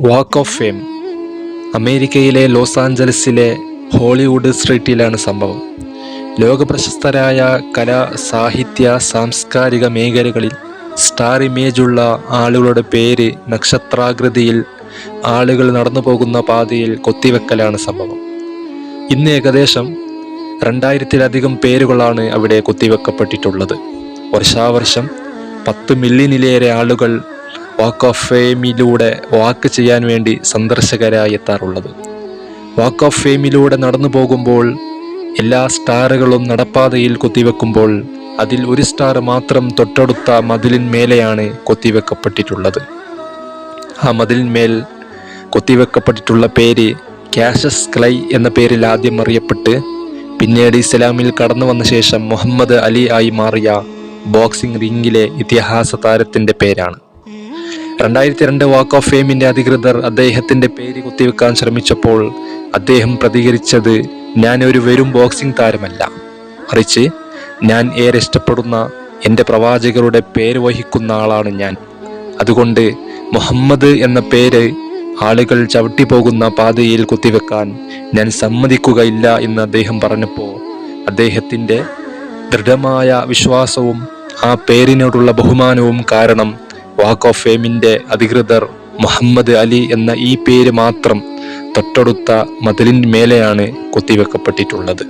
Walk of fame അമേരിക്കയിലെ Los ആഞ്ചലസിലെ Hollywood സ്ട്രീറ്റിലാണ് സംഭവം. ലോകപ്രശസ്തരായ കലാ സാഹിത്യ സാംസ്കാരിക മേഖലകളിൽ സ്റ്റാർ ഇമേജുള്ള ആളുകളുടെ പേര് നക്ഷത്രാകൃതിയിൽ ആളുകൾ നടന്നു പോകുന്ന പാതയിൽ കൊത്തിവെക്കലാണ് സംഭവം. ഇന്ന് ഏകദേശം രണ്ടായിരത്തിലധികം പേരുകളാണ് അവിടെ കൊത്തിവെക്കപ്പെട്ടിട്ടുള്ളത്. വർഷാവർഷം പത്ത് മില്യണിലേറെ ആളുകൾ വാക്ക് ഓഫ് ഫെയിമിലൂടെ വാക്ക് ചെയ്യാൻ വേണ്ടി സന്ദർശകരായി എത്താറുള്ളത് വാക്ക് ഓഫ് ഫെയിമിലൂടെ നടന്നു പോകുമ്പോൾ എല്ലാ സ്റ്റാറുകളും നടപ്പാതയിൽ കൊത്തിവെക്കുമ്പോൾ അതിൽ ഒരു സ്റ്റാർ മാത്രം തൊട്ടടുത്ത മതിലിന്മേലെയാണ് കൊത്തിവെക്കപ്പെട്ടിട്ടുള്ളത്. ആ മതിലിന്മേൽ കൊത്തിവെക്കപ്പെട്ടിട്ടുള്ള പേര് കാഷസ് ക്ലൈ എന്ന പേരിൽ ആദ്യം അറിയപ്പെട്ട് പിന്നീട് ഇസ്ലാമിൽ കടന്നു വന്ന ശേഷം മുഹമ്മദ് അലി ആയി മാറിയ ബോക്സിംഗ് റിംഗിലെ ഇതിഹാസ താരത്തിന്റെ പേരാണ്. രണ്ടായിരത്തി രണ്ട് വാക്ക് ഓഫ് ഫെയിമിന്റെ അധികൃതർ അദ്ദേഹത്തിന്റെ പേര് കുത്തിവെക്കാൻ ശ്രമിച്ചപ്പോൾ അദ്ദേഹം പ്രതികരിച്ചത് ഞാൻ ഒരു വെറും ബോക്സിംഗ് താരമല്ല. മറിച്ച് ഞാൻ ഏറെ ഇഷ്ടപ്പെടുന്ന എന്റെ പ്രവാചകരുടെ പേര് വഹിക്കുന്ന ആളാണ് ഞാൻ. അതുകൊണ്ട് മുഹമ്മദ് എന്ന പേര് ആളുകൾ ചവിട്ടി പോകുന്ന പാതയിൽ കുത്തിവെക്കാൻ ഞാൻ സമ്മതിക്കുകയില്ല എന്ന് അദ്ദേഹം പറഞ്ഞപ്പോൾ അദ്ദേഹത്തിന്റെ ദൃഢമായ വിശ്വാസവും ആ പേരിനോടുള്ള ബഹുമാനവും കാരണം വാക്ക് ഓഫ് ഫെയിമിന്റെ അധികൃതർ മുഹമ്മദ് അലി എന്ന ഈ പേര് മാത്രം തൊട്ടടുത്ത മതിലിന് മേലെയാണ് കൊത്തിവെക്കപ്പെട്ടിട്ടുള്ളത്.